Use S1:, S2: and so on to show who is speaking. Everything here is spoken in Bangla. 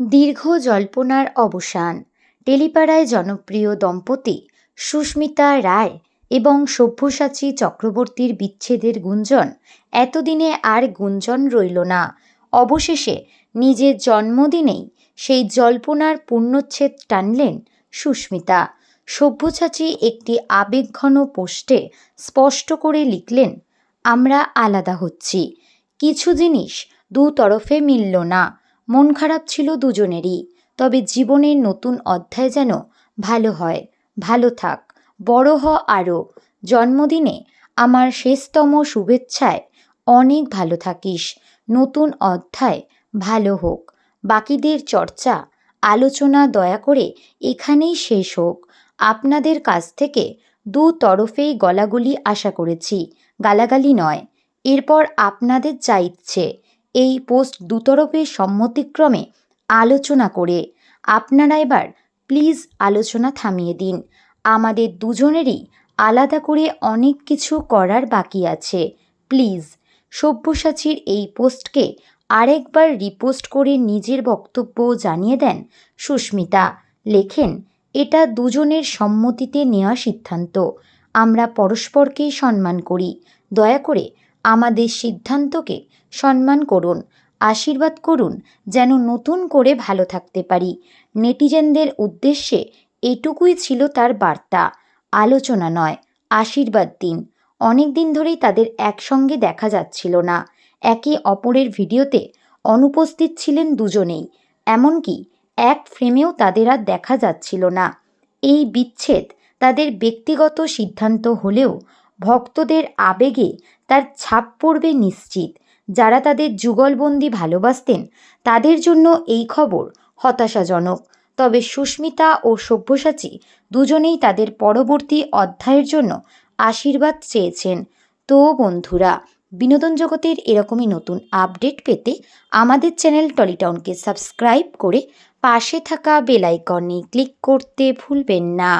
S1: দীর্ঘ জল্পনার অবসান। টেলিপাড়ায় জনপ্রিয় দম্পতি সুস্মিতা রায় এবং সব্যসাচী চক্রবর্তীর বিচ্ছেদের গুঞ্জন, এতদিনে আর গুঞ্জন রইল না। অবশেষে নিজের জন্মদিনেই সেই জল্পনার পূর্ণচ্ছেদ টানলেন সুস্মিতা। সব্যসাচী একটি আবেগঘন পোস্টে স্পষ্ট করে লিখলেন, আমরা আলাদা হচ্ছি। কিছু জিনিস দু তরফে মিলল না। মন খারাপ ছিল দুজনেরই। তবে জীবনের নতুন অধ্যায় যেন ভালো হয়, ভালো থাক, বড় হ আরও। জন্মদিনে আমার শেষতম শুভেচ্ছায় অনেক ভালো থাকিস। নতুন অধ্যায় ভালো হোক। বাকিদের চর্চা, আলোচনা দয়া করে এখানেই শেষ হোক। আপনাদের কাছ থেকে দু তরফেই গলাগলি আশা করেছি, গালাগালি নয়। এরপর আপনাদের যা ইচ্ছে। এই পোস্ট দুতরফের সম্মতিক্রমে আলোচনা করে। আপনারা এবার প্লিজ আলোচনা থামিয়ে দিন। আমাদের দুজনেরই আলাদা করে অনেক কিছু করার বাকি আছে। প্লিজ, সব্যসাচীর এই পোস্টকে আরেকবার রিপোস্ট করে নিজের বক্তব্য জানিয়ে দেন সুস্মিতা। লেখেন, এটা দুজনের সম্মতিতে নেওয়া সিদ্ধান্ত। আমরা পরস্পরকেই সম্মান করি। দয়া করে আমাদের সিদ্ধান্তকে সম্মান করুন, আশীর্বাদ করুন, যেন নতুন করে ভালো থাকতে পারি। নেটিজেনদের উদ্দেশ্যে এটুকুই ছিল তার বার্তা। আলোচনা নয়, আশীর্বাদ দিন। অনেক দিন ধরেই তাদের একসঙ্গে দেখা যাচ্ছিল না। একে অপরের ভিডিওতে অনুপস্থিত ছিলেন দুজনেই। এমনকি এক ফ্রেমেও তাদের আর দেখা যাচ্ছিল না। এই বিচ্ছেদ তাদের ব্যক্তিগত সিদ্ধান্ত হলেও ভক্তদের আবেগে তার ছাপ পড়বে নিশ্চিত। যারা তাদের যুগলবন্দি ভালোবাসতেন, তাদের জন্য এই খবর হতাশাজনক। তবে সুস্মিতা ও সব্যসাচী দুজনেই তাদের পরবর্তী অধ্যায়ের জন্য আশীর্বাদ চেয়েছেন। তো বন্ধুরা, বিনোদন জগতের এরকমই নতুন আপডেট পেতে আমাদের চ্যানেল টলিটাউনকে সাবস্ক্রাইব করে পাশে থাকা বেল আইকনে ক্লিক করতে ভুলবেন না।